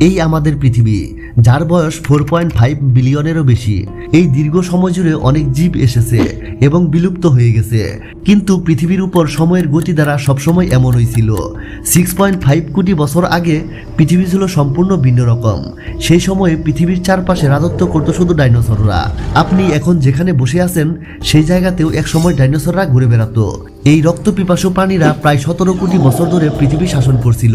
এই আমাদের পৃথিবী, যার বয়স ফোর পয়েন্ট ফাইভ বিলিয়নেরও বেশি। এই দীর্ঘ সময় জুড়ে অনেক জীব এসেছে এবং বিলুপ্ত হয়ে গেছে। কিন্তু পৃথিবীর উপর সময়ের গতি দ্বারা সবসময় এমনই ছিল। সিক্স পয়েন্ট ফাইভ কোটি বছর আগে পৃথিবী ছিল সম্পূর্ণ ভিন্ন রকম। সেই সময়ে পৃথিবীর চারপাশে রাজত্ব করতো শুধু ডাইনোসররা। আপনি এখন যেখানে বসে আছেন, সেই জায়গাতেও একসময় ডাইনোসররা ঘুরে বেড়াতো। এই রক্ত পিপাসু প্রাণীরা প্রায় সতেরো কোটি বছর ধরে পৃথিবী শাসন করছিল।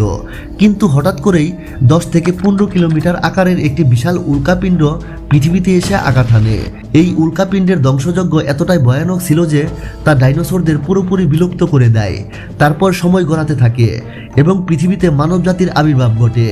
কিন্তু হঠাৎ করেই দশ থেকে পনেরো কিলোমিটার আকারের একটি বিশাল উল্কাপিণ্ড পৃথিবীতে এসে আঘাত হানে। এই উল্কাপিণ্ডের ধ্বংসযজ্ঞ এতটাই ভয়ানক ছিল যে তা ডাইনোসরদের পুরোপুরি বিলুপ্ত করে দেয়। তারপর সময় গড়াতে থাকে এবং পৃথিবীতে মানবজাতির আবির্ভাব ঘটে।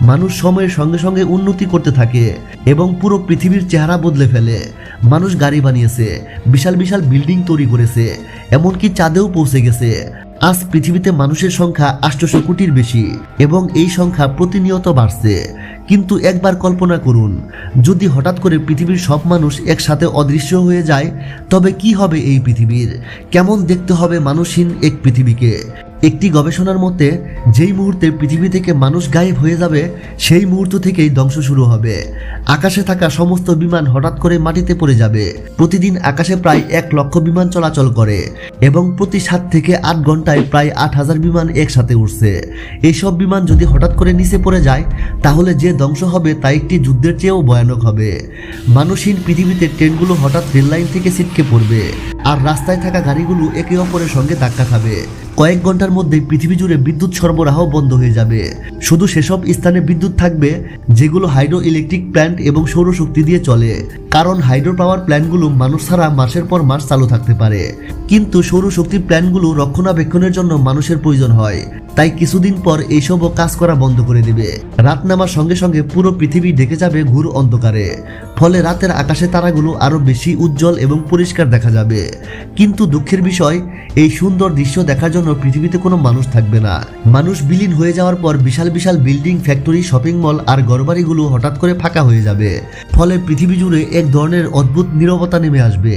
মানুষ সময়ের সঙ্গে সঙ্গে উন্নতি করতে থাকে এবং পুরো পৃথিবীর চেহারা বদলে ফেলে। মানুষ গাড়ি বানিয়েছে, বিশাল বিশাল বিল্ডিং তৈরি করেছে, এমনকি চাঁদেও পৌঁছে গেছে। আজ পৃথিবীতে মানুষের সংখ্যা আটশোশো কোটির বেশি এবং এই সংখ্যা প্রতিনিয়ত বাড়ছে। কিন্তু একবার কল্পনা করুন, যদি হঠাৎ করে পৃথিবীর সব মানুষ একসাথে অদৃশ্য হয়ে যায়, তবে কি হবে এই পৃথিবীর? কেমন দেখতে হবে মানুষহীন এক পৃথিবীকে? একটি গবেষণার মতে, যেই মুহূর্তে পৃথিবী থেকে মানুষ গায়েব হয়ে যাবে, সেই মুহূর্ত থেকেই ধ্বংস শুরু হবে। আকাশে থাকা সমস্ত বিমান হঠাৎ করে মাটিতে পড়ে যাবে। প্রতিদিন আকাশে প্রায় এক লক্ষ বিমান চলাচল করে এবং প্রতি সাত থেকে আট ঘন্টায় প্রায় আট হাজার বিমান একসাথে উঠছে এইসব বিমান যদি হঠাৎ করে নিচে পড়ে যায়, তাহলে যে ধ্বংস হবে তা একটি যুদ্ধের চেয়েও ভয়ানক হবে। মানুষহীন পৃথিবীতে ট্রেনগুলো হঠাৎ রেল লাইন থেকে ছিটকে পড়বে, আর রাস্তায় থাকা গাড়িগুলো একে অপরের সঙ্গে ধাক্কা খাবে। কয়েক ঘণ্টার মধ্যে পৃথিবী জুড়ে বিদ্যুৎ সরবরাহ বন্ধ হয়ে যাবে। শুধু সেসব স্থানে বিদ্যুৎ থাকবে, যেগুলো হাইড্রো ইলেকট্রিক প্ল্যান্ট এবং সৌরশক্তি দিয়ে চলে। কারণ হাইড্রো পাওয়ার প্ল্যান্টগুলো মানুষ ছাড়া মাসের পর মাস চালু থাকতে পারে। কিন্তু সৌরশক্তি প্ল্যান্টগুলো রক্ষণাবেক্ষণের জন্য মানুষের প্রয়োজন হয়। তাই কিছুদিন পর এইসবও কাজ করা বন্ধ করে দিবে। রাত নামার সঙ্গে সঙ্গে পুরো পৃথিবী ঢেকে যাবে ঘুর অন্ধকারে। ফলে রাতের আকাশে তারাগুলো আরও বেশি উজ্জ্বল এবং পরিষ্কার দেখা যাবে। কিন্তু দুঃখের বিষয়, এই সুন্দর দৃশ্য দেখার জন্য পৃথিবীতে কোনো মানুষ থাকবে না। মানুষ বিলীন হয়ে যাওয়ার পর বিশাল বিশাল বিল্ডিং, ফ্যাক্টরি, শপিং মল আর ঘরবাড়িগুলো হঠাৎ করে ফাঁকা হয়ে যাবে। ফলে পৃথিবী জুড়ে এক ধরনের অদ্ভুত নীরবতা নেমে আসবে।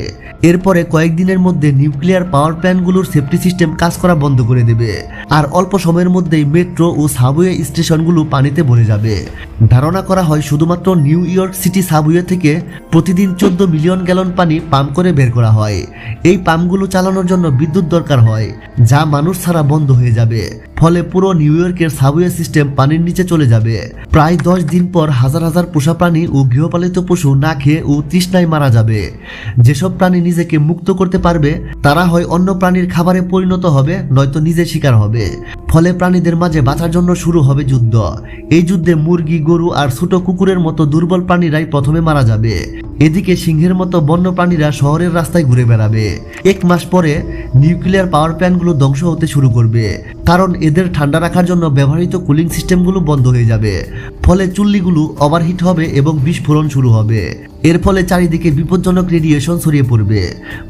এরপরে কয়েকদিনের মধ্যে নিউক্লিয়ার পাওয়ার প্ল্যান্টগুলোর সেফটি সিস্টেম কাজ করা বন্ধ করে দেবে। আর অল্প সময়ের মধ্যেই মেট্রো ও সাবওয়ে স্টেশনগুলো পানিতে ভরে যাবে। ধারণা করা হয় শুধুমাত্র নিউ ইয়র্ক সিটি সাবওয়ে থেকে প্রতিদিন চোদ্দ মিলিয়ন গ্যালন পানি পাম্প করে বের করা হয়। এই পাম্পগুলো চালানোর জন্য বিদ্যুৎ দরকার হয়, যা মানুষ ছাড়া বন্ধ হয়ে যাবে। ফলে পুরো নিউ ইয়র্কের সাবওয়ে সিস্টেম পানির নিচে চলে যাবে। প্রায় দশ দিন পর হাজার হাজার পোষা প্রাণী ও গৃহপালিত পশু না খেয়ে ও তৃষ্ণায় মারা যাবে। যেসব প্রাণী নিজেকে মুক্ত করতে পারবে, তারা হয় অন্য প্রাণীর খাবারে পরিণত হবে, নয়তো নিজে শিকার হবে। ফলে প্রাণীদের মাঝে বাঁচার জন্য শুরু হবে যুদ্ধ। এই যুদ্ধে মুরগি, গরু আর ছোট কুকুরের মতো দুর্বল প্রাণীরাই প্রথমে মারা যাবে। এদিকে সিংহের মতো বন্য প্রাণীরা শহরের রাস্তায় ঘুরে বেড়াবে। এক মাস পরে, নিউক্লিয়ার পাওয়ার প্ল্যান্টগুলো ধ্বংস হতে শুরু করবে কারণ এদের ঠান্ডা রাখার জন্য ব্যবহৃত কুলিং সিস্টেমগুলো বন্ধ হয়ে যাবে। ফলে চুল্লিগুলো ওভারহিট হবে এবং বিস্ফোরণ শুরু হবে। এর ফলে চারিদিকে বিপজ্জনক রেডিয়েশন ছড়িয়ে পড়বে।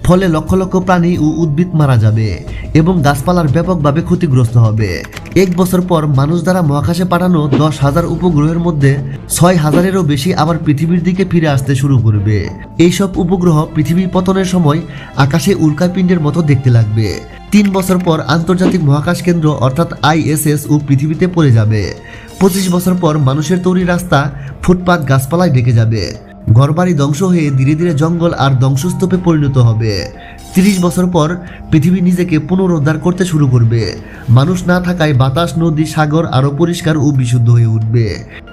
ফলে লক্ষ লক্ষ প্রাণী ও উদ্ভিদ মারা যাবে এবং গাছপালার ব্যাপকভাবে ক্ষতিগ্রস্ত হবে। এক বছর পর মানুষ দ্বারা মহাকাশে পাঠানো দশ হাজার উপগ্রহের মধ্যে ছয় হাজারেরও বেশি আবার পৃথিবীর দিকে ফিরে আসতে শুরু করবে। এইসব উপগ্রহ পৃথিবী পতনের সময় আকাশে উল্কাপিণ্ডের মতো দেখতে লাগবে। তিন বছর পর আন্তর্জাতিক মহাকাশ কেন্দ্র, অর্থাৎ আইএসএস, ও পৃথিবীতে পড়ে যাবে। পঁচিশ বছর পর মানুষের তৈরি রাস্তা ফুটপাত গাছপালায় ডেকে যাবে। ঘরবাড়ি ধ্বংস হয়ে ধীরে ধীরে জঙ্গল আর ধ্বংসস্তূপে পরিণত হবে। তিরিশ বছর পর পৃথিবী নিজেকে পুনরুদ্ধার করতে শুরু করবে। মানুষ না থাকায় বাতাস, নদী, সাগর আরও পরিষ্কার ও বিশুদ্ধ হয়ে উঠবে।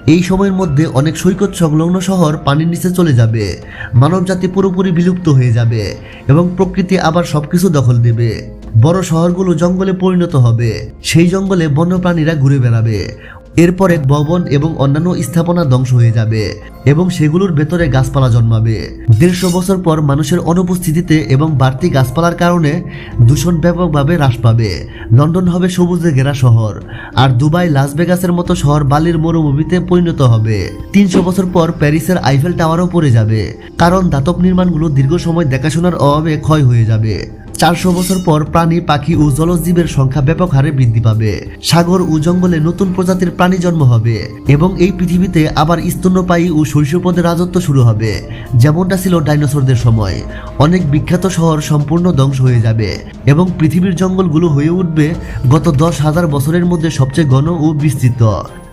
এই সময়ের মধ্যে অনেক সৈকত সংলগ্ন শহর পানির নিচে চলে যাবে। মানবজাতি পুরোপুরি বিলুপ্ত হয়ে যাবে এবং প্রকৃতি আবার সবকিছু দখল দেবে। বড় শহরগুলো জঙ্গলে পরিণত হবে। সেই জঙ্গলে বন্যপ্রাণীরা ঘুরে বেড়াবে। এরপরে ভবন এবং অন্যান্য স্থাপনা ধ্বংস হয়ে যাবে এবং সেগুলোর ভেতরে গাছপালা জন্মাবে। দেড়শো বছর পর মানুষের অনুপস্থিতিতে এবং বাড়তি গাছপালার কারণে দূষণ ব্যাপকভাবে হ্রাস পাবে। লন্ডন হবে সবুজে ঘেরা শহর আর দুবাই লাস ভেগাসের মতো শহর বালির মরুভূমিতে পরিণত হবে। তিনশো বছর পর প্যারিসের আইফেল টাওয়ারও পড়ে যাবে। কারণ দাতব নির্মাণগুলো দীর্ঘ সময় দেখাশোনার অভাবে ক্ষয় হয়ে যাবে। চারশো বছর পর প্রাণী পাখি ও জলজীবের সংখ্যা ব্যাপক হারে বৃদ্ধি পাবে। সাগর ও জঙ্গলে নতুন প্রজাতির প্রাণী জন্ম হবে এবং এই পৃথিবীতে আবার স্তন্যপায়ী ও শৈশবদের রাজত্ব শুরু হবে। যেমনটা ছিল ডাইনোসরদের সময়। অনেক বিখ্যাত শহর সম্পূর্ণ ধ্বংস হয়ে যাবে এবং পৃথিবীর জঙ্গলগুলো হয়ে উঠবে গত দশ হাজার বছরের মধ্যে সবচেয়ে ঘন ও বিস্তৃত।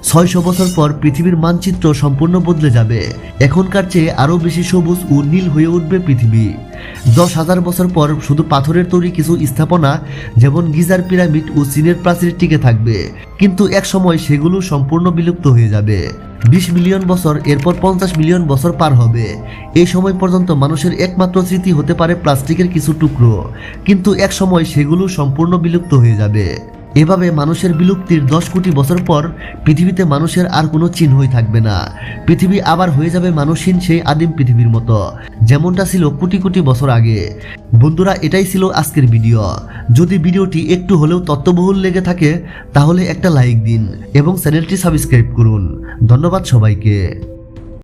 ছয়শো বছর পর পৃথিবীর মানচিত্র সম্পূর্ণ বদলে যাবে। এখনকার চেয়ে আরও বেশি সবুজ ও নীল হয়ে উঠবে পৃথিবী। দশ হাজার বছর পর শুধু পাথরের তৈরি কিছু স্থাপনা, যেমন গিজার পিরামিড ও চীনের প্রাচীর টিকে থাকবে। কিন্তু এক সময় সেগুলো সম্পূর্ণ বিলুপ্ত হয়ে যাবে। বিশ মিলিয়ন বছর, এরপর পঞ্চাশ মিলিয়ন বছর পার হবে। এই সময় পর্যন্ত মানুষের একমাত্র স্মৃতি হতে পারে প্লাস্টিকের কিছু টুকরো। কিন্তু এক সময় সেগুলো সম্পূর্ণ বিলুপ্ত হয়ে যাবে। এভাবে মানুষের বিলুপ্তির দশ কোটি বছর পর পৃথিবীতে মানুষের আর কোনো চিহ্নই থাকবে না। পৃথিবী আবার হয়ে যাবে মানুষহীন সেই আদিম পৃথিবীর মতো। যেমনটা ছিল কোটি কোটি বছর আগে। বন্ধুরা, এটাই ছিল আজকের ভিডিও। যদি ভিডিওটি একটু হলেও তত্ত্ববহুল লেগে থাকে, তাহলে একটা লাইক দিন এবং চ্যানেলটি সাবস্ক্রাইব করুন। ধন্যবাদ সবাইকে।